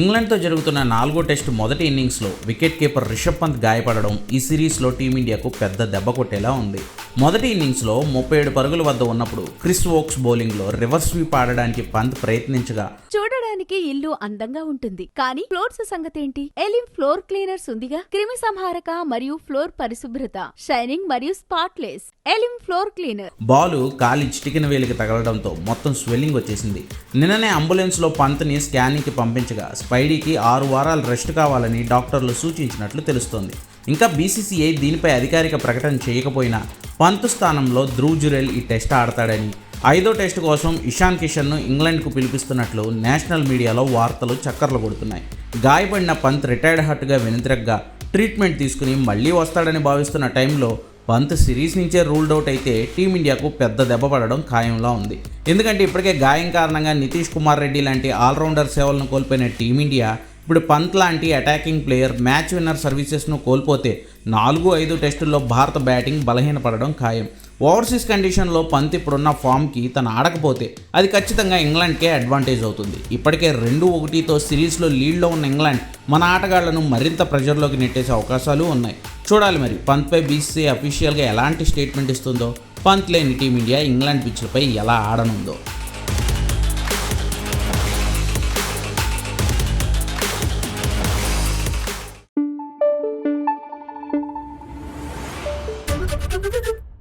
ఇంగ్లాండ్తో జరుగుతున్న నాలుగో టెస్ట్ మొదటి ఇన్నింగ్స్లో వికెట్ కీపర్ రిషబ్ పంత్ గాయపడడం ఈ సిరీస్లో టీమిండియాకు పెద్ద దెబ్బ కొట్టేలా ఉంది. మొదటి ఇన్నింగ్స్లో ముప్పై ఏడు పరుగుల వద్ద ఉన్నప్పుడు క్రిస్ వోక్స్ బౌలింగ్లో రివర్స్ స్వీప్ ఆడడానికి పంత్ ప్రయత్నించగా చూడడానికి ఇల్లు అందంగా ఉంటుంది. కానీ ఫ్లోర్స్ సంగతేంటి? ఎలిమ్ ఫ్లోర్ క్లీనర్స్ ఉందిగా. క్రిమి సంహారక మరియు ఫ్లోర్ పరిశుభ్రత షైనింగ్ మరియు స్పాట్లెస్. ఎలిమ్ floor cleaner. బాలు కాలి చిటికిన వేలికి తగలడంతో మొత్తం స్వెల్లింగ్ వచ్చేసింది. నిన్ననే అంబులెన్స్లో పంత్ని స్కానింగ్కి పంపించగా స్పైడీకి ఆరు వారాలు రెస్ట్ కావాలని డాక్టర్లు సూచించినట్లు తెలుస్తోంది. ఇంకా బీసీసీఐ దీనిపై అధికారిక ప్రకటన చేయకపోయినా పంత్ స్థానంలో ధ్రువ్ జురెల్ ఈ టెస్ట్ ఆడతాడని. ఐదో టెస్ట్ కోసం ఇషాన్ కిషన్ను ఇంగ్లాండ్కు పిలిపిస్తున్నట్లు నేషనల్ మీడియాలో వార్తలు చక్కర్లు కొడుతున్నాయి. గాయపడిన పంత్ రిటైర్డ్ హర్ట్గా వెనుతిరగ్గా ట్రీట్మెంట్ తీసుకుని మళ్ళీ వస్తాడని భావిస్తున్న టైంలో పంత్ సిరీస్ నుంచే రూల్డ్ అవుట్ అయితే టీమిండియాకు పెద్ద దెబ్బ పడడం ఖాయంలా ఉంది. ఎందుకంటే ఇప్పటికే గాయం కారణంగా నితీష్ కుమార్ రెడ్డి లాంటి ఆల్రౌండర్ సేవలను కోల్పోయిన టీమిండియా ఇప్పుడు పంత్ లాంటి అటాకింగ్ ప్లేయర్ మ్యాచ్ విన్నర్ సర్వీసెస్ను కోల్పోతే నాలుగు ఐదు టెస్టుల్లో భారత బ్యాటింగ్ బలహీనపడడం ఖాయం. ఓవర్సీస్ కండిషన్లో పంత్ ఇప్పుడున్న ఫామ్కి తను ఆడకపోతే అది ఖచ్చితంగా ఇంగ్లాండ్కే అడ్వాంటేజ్ అవుతుంది. ఇప్పటికే రెండు ఒకటితో సిరీస్లో లీడ్లో ఉన్న ఇంగ్లాండ్ మన ఆటగాళ్ళను మరింత ప్రెజర్లోకి నెట్టేసే అవకాశాలు ఉన్నాయి. చూడాలి మరి పంత్పై బీసీసీ అఫీషియల్గా ఎలాంటి స్టేట్మెంట్ ఇస్తుందో? పంత్ లేని టీమిండియా ఇంగ్లాండ్ పిచ్లపై ఎలా ఆడనుందో? どどど。